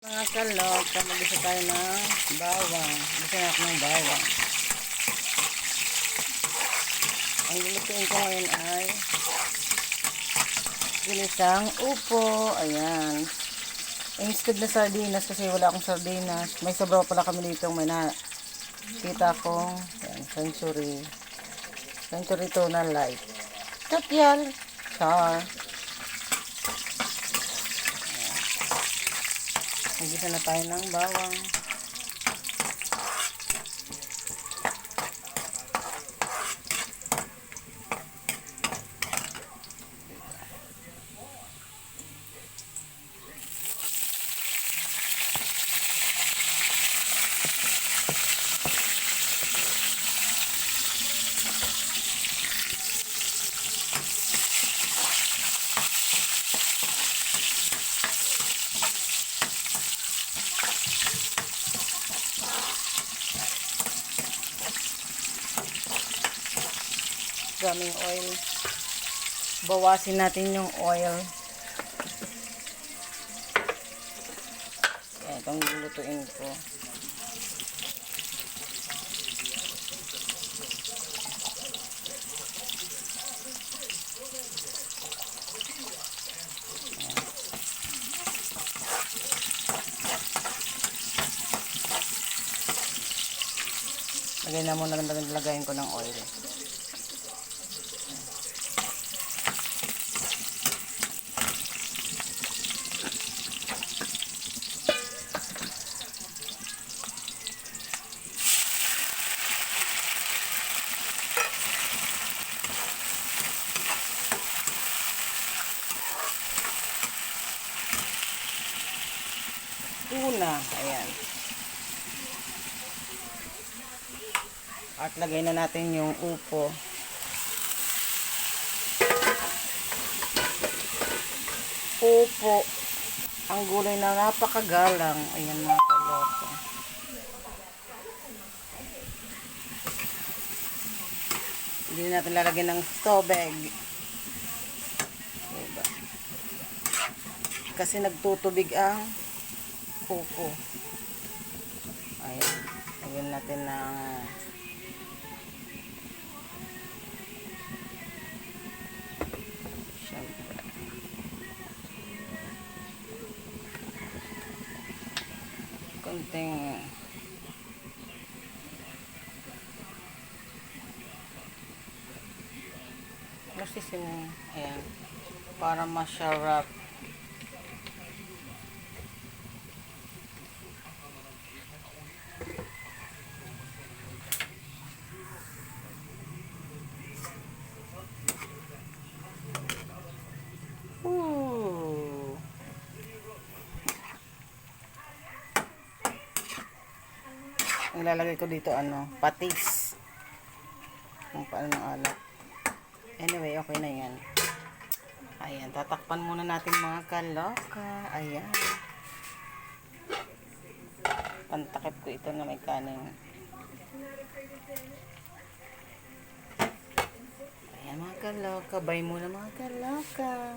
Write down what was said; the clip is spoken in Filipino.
Mga kalok, mag-isa tayo ng bawang. Gusto natin ng bawang. Ang lulutuin ko ngayon ay ginisang upo. Ayan. Instead na sardinas kasi wala akong sardinas. May sobra pala kami dito. May na kong ayan, century. Century tuna light. Tatyal. Char. Nagisa na tayo ng bawang. Daming oil. Bawasin natin yung oil. Yan, itong lulutuin ko. Lagay na muna lagayin ko ng oil. Tuna. Ayan. At lagay na natin yung upo. Upo. Ang gulay na napakagalang. Ayan mga kaloko. Hindi na natin lalagyan ng tubig. Diba? Kasi nagtutubig ang pupo. Ayan. Lagyan natin ng syempre. Konting Masisim. Ayan. Para masarap. Ang lalagay ko dito ano, patis. Kung paano ng alak. Anyway, okay na yan. Ayan, tatakpan muna natin mga kaloka. Ayan. Pantakip ko ito na may kanin. Ayan mga kaloka. Bye muna mga kaloka.